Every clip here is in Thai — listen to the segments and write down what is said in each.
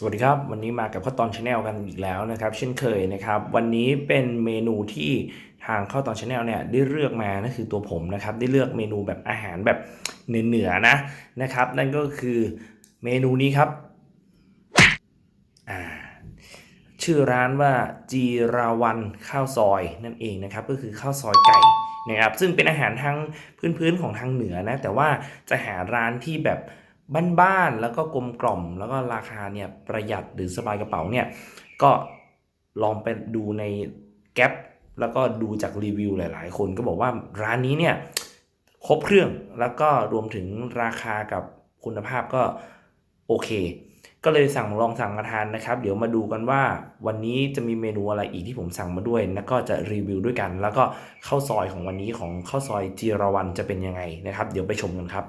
สวัสดีครับ วันนี้มากับข้าวตอนชาแนลกันอีกแล้วนะครับ เช่นเคยนะครับ วันนี้เป็นเมนูที่ทางข้าวตอนชาแนลเนี่ยได้เลือกมานั่นคือตัวผมนะครับ ได้เลือกเมนูแบบอาหารแบบเหนือๆนะนะครับ นั่นก็คือเมนูนี้ครับอ่าชื่อร้านว่าจีราวันข้าวซอยนั่นเองนะครับ ก็คือข้าวซอยไก่นะครับซึ่งเป็นอาหารทางพื้นๆของทางเหนือนะแต่ว่าจะหาร้านที่แบบ บ้านๆแล้วก็กลมกล่อม แล้วก็ราคาเนี่ยประหยัดหรือสบายกระเป๋าเนี่ยก็ลองไปดูในแก๊ปแล้วก็ดูจากรีวิวหลาย ๆ คนก็บอกว่าร้านนี้เนี่ยครบเครื่องแล้วก็รวมถึงราคากับคุณภาพก็โอเค ก็เลยสั่งลองสั่งมาทานนะครับ เดี๋ยวมาดูกันว่าวันนี้จะมีเมนูอะไรอีกที่ผมสั่งมาด้วย แล้วก็จะรีวิวด้วยกัน แล้วก็ข้าวซอยของวันนี้ของข้าวซอยจีรวันจะเป็นยังไงนะครับ เดี๋ยวไปชมกันครับ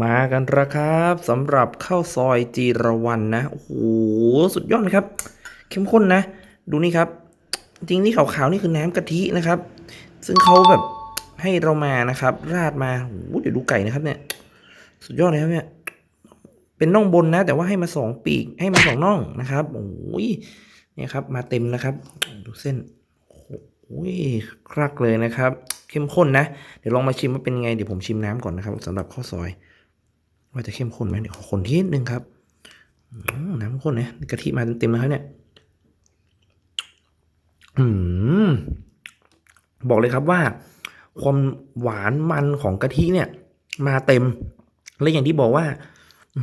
มากันละครับสำหรับข้าวซอยจีรวันนะโอ้โหสุดยอดครับ เข้มข้นนะ ดูนี่ครับ จริงนี่ขาวๆนี่คือน้ำกะทินะครับ ซึ่งเขาแบบให้เรามานะครับ ราดมาโอ้โหเดี๋ยวดูไก่นะครับเนี่ย สุดยอดเลยครับเนี่ยเป็นน่องบนนะ แต่ว่าให้มาสองปีกให้มาสองน่องนะครับโอ้ยเนี่ยครับ มาเต็มนะครับ ดูเส้นโอ้ยครักเลยนะครับ เข้มข้นนะ เดี๋ยวลองมาชิมว่าเป็นไงเดี๋ยวผมชิมน้ำก่อนนะครับสำหรับข้าวซอย ว่าจะเข้มข้นไหมเดี๋ยวขอคนที่นิดนึงครับน้ำข้นนะกะทิมาเต็มๆแล้วเนี่ยอืมบอกเลยครับว่า ความหวานมันของกะทิเนี่ย มาเต็ม และอย่างที่บอกว่า อื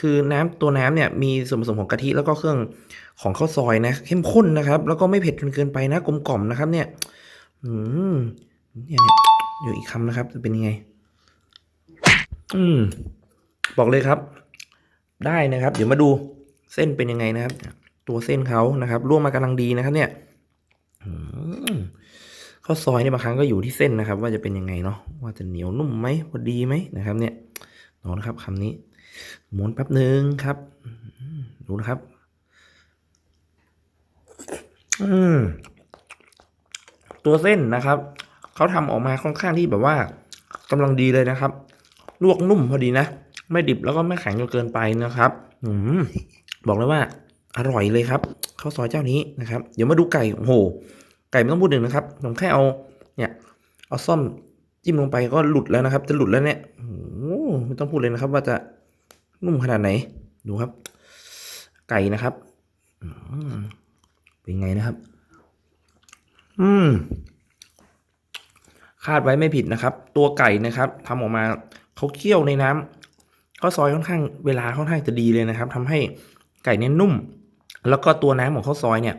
คือน้ำตัวน้ำเนี่ยมีส่วนผสมของกะทิแล้วก็เครื่องของข้าวซอยนะ เข้มข้นนะครับ แล้วก็ไม่เผ็ดจนเกินไปนะกลมกล่อมนะครับ เนี่ย อืมเนี่ยเนี่ยเดี๋ยวอีกคำนะครับ จะเป็นยังไง อืม บอกเลยครับ ได้นะครับ เดี๋ยวมาดูเส้นเป็นยังไงนะครับ ตัวเส้นเขานะครับร่วงมากำลังดีนะครับ เนี่ยอข้าวซอยเนี่ยบางครั้งก็อยู่ที่เส้นนะครับ ว่าจะเป็นยังไงเนาะว่าจะเหนียวนุ่มไหมพอดีไหมนะครับ เนี่ยลองนะครับคำนี้ม้วนแป๊บหนึ่งครับดูนะครับ อืมตัวเส้นนะครับเขาทำออกมาค่อนข้างที่แบบว่ากำลังดีเลยนะครับ ลวกนุ่มพอดีนะ ไม่ดิบแล้วก็ไม่แข็งจนเกินไปนะครับอืมบอกเลยว่าอร่อยเลยครับข้าวซอยเจ้านี้นะครับ เดี๋ยวมาดูไก่โอ้โห ไก่ไม่ต้องพูดถึงนะครับผมแค่เอาเนี่ยเอาซ่อมจิ้มลงไปก็หลุดแล้วนะครับ จะหลุดแล้วเนี่ยโอ้ไม่ต้องพูดเลยนะครับ ว่าจะนุ่มขนาดไหน ดูครับ ไก่นะครับเป็นไงนะครับ อืม คาดไว้ไม่ผิดนะครับ ตัวไก่นะครับทำออกมาเขาเคี่ยวในน้ำ ข้าวซอยค่อนข้างเวลาค่อนข้างจะดีเลยนะครับทำให้ไก่เนี่ยนุ่ม แล้วก็ตัวน้ำของข้าวซอยเนี่ย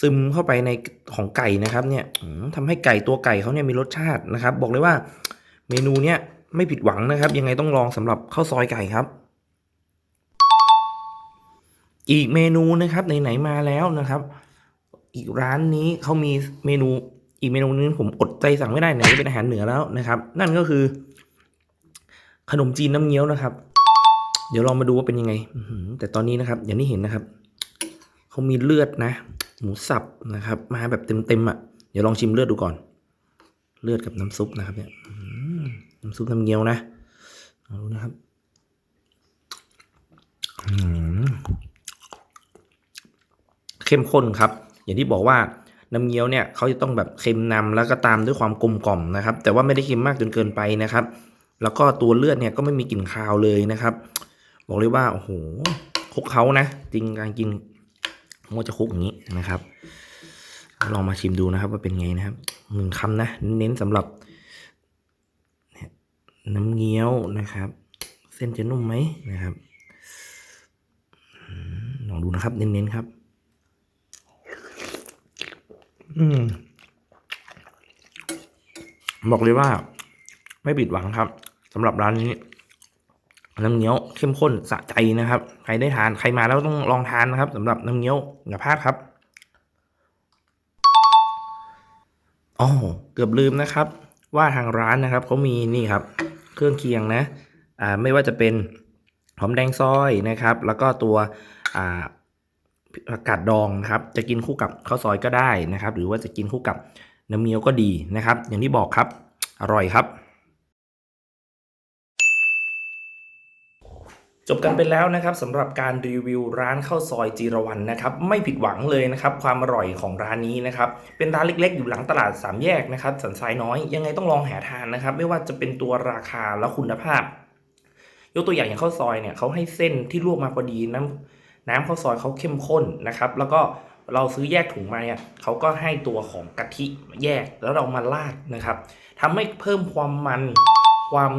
ซึมเข้าไปในของไก่นะครับเนี่ยอืมทำให้ไก่ตัวไก่เขาเนี่ยมีรสชาตินะครับ บอกเลยว่าเมนูเนี้ยไม่ผิดหวังนะครับ ยังไงต้องลองสำหรับข้าวซอยไก่ครับ อีกเมนูนะครับไหนๆมาแล้วนะครับ อีกร้านนี้เขามีเมนูอีกเมนูนึงผมอดใจสั่งไม่ได้ไหนเป็นอาหารเหนือแล้วนะครับ นั่นก็คือขนมจีนน้ำเงี้ยวนะครับ เดี๋ยวลองมาดูว่าเป็นยังไงแต่ตอนนี้นะครับ อย่างที่เห็นนะครับเขามีเลือดนะ หมูสับนะครับ มาแบบเต็มๆอะเดี๋ยวลองชิมเลือดดูก่อน เลือดกับน้ำซุปนะครับเนี่ยน้ำซุปน้ำเงี้ยวนะดูนะครับเข้มข้นครับ อย่างที่บอกว่าน้ำเงี้ยวเนี่ยเขาจะต้องแบบเค็มนำแล้วก็ตามด้วยความกลมกล่อมนะครับ แต่ว่าไม่ได้เค็มมากจนเกินไปนะครับ แล้วก็ตัวเลือดเนี่ยก็ไม่มีกลิ่นคาวเลยนะครับ บอกเลยว่าโอ้โหคุกเขานะ จริงการกินผมว่าจะคุกอย่างนี้นะครับ ลองมาชิมดูนะครับ ว่าเป็นไงนะครับหนึ่งคำนะ เน้นสำหรับน้ำเงี้ยวนะครับ เส้นจะนุ่มไหมนะครับลองดูนะครับ เน้นๆครับ อืมบอกเลยว่า ไม่ผิดหวังครับสำหรับร้านนี้ น้ำเงี้ยวเข้มข้นสะใจนะครับ ใครได้ทานใครมาแล้วต้องลองทานนะครับสำหรับน้ำเงี้ยวอย่าพลาดครับอ๋อเกือบลืมนะครับ ว่าทางร้านนะครับเขามีนี่ครับ เครื่องเคียงนะอ่าไม่ว่าจะเป็นหอมแดงซอยนะครับ แล้วก็ตัวอ่าผักกาดดองครับ จะกินคู่กับข้าวซอยก็ได้นะครับ หรือว่าจะกินคู่กับน้ำเงี้ยวก็ดีนะครับ อย่างที่บอกครับ อร่อยครับ จบกันไปแล้วนะครับสำหรับการรีวิวร้านข้าวซอยจีรวันนะครับไม่ผิดหวังเลยนะครับความอร่อยของร้านนี้นะครับเป็นร้านเล็กๆ อยู่หลังตลาดสามแยกนะครับสันทรายน้อยยังไงต้องลองหาทานนะครับ ไม่ว่าจะเป็นตัวราคาและคุณภาพ ยกตัวอย่างอย่างข้าวซอยเนี่ยเขาให้เส้นที่ลวกมาพอดีน้ำน้ำข้าวซอยเขาเข้มข้นนะครับแล้วก็เราซื้อแยกถุงมาเนี่ยเขาก็ให้ตัวของกะทิแยกแล้วเรามาราดนะครับทำให้เพิ่มความมันความ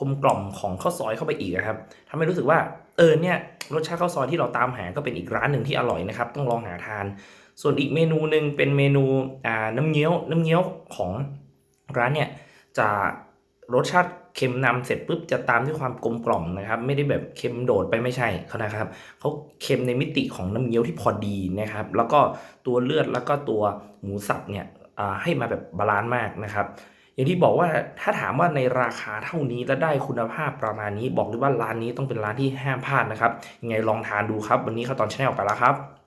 กลมกล่อมของข้าวซอยเข้าไปอีกนะครับทำให้รู้สึกว่าเออเนี่ยรสชาติข้าวซอยที่เราตามหาก็เป็นอีกร้านหนึ่งที่อร่อยนะครับ ต้องลองหาทาน ส่วนอีกเมนูหนึ่งเป็นเมนูอ่าน้ำเงี้ยวน้ำเงี้ยวของร้านเนี่ยจะรสชาติเค็มนำเสร็จปุ๊บจะตามด้วยความกลมกล่อมนะครับ ไม่ได้แบบเค็มโดดไปไม่ใช่เขานะครับเขาเค็มในมิติของน้ำเงี้ยวที่พอดีนะครับ แล้วก็ตัวเลือดแล้วก็ตัวหมูสับเนี่ยให้มาแบบบาลานซ์มากนะครับ อย่างที่บอกว่าถ้าถามว่าในราคาเท่านี้และได้คุณภาพประมาณนี้ บอกเลยว่าร้านนี้ต้องเป็นร้านที่ห้ามพลาดนะครับยังไงลองทานดูครับ วันนี้ข้าวตอนชาแนลไปแล้วครับ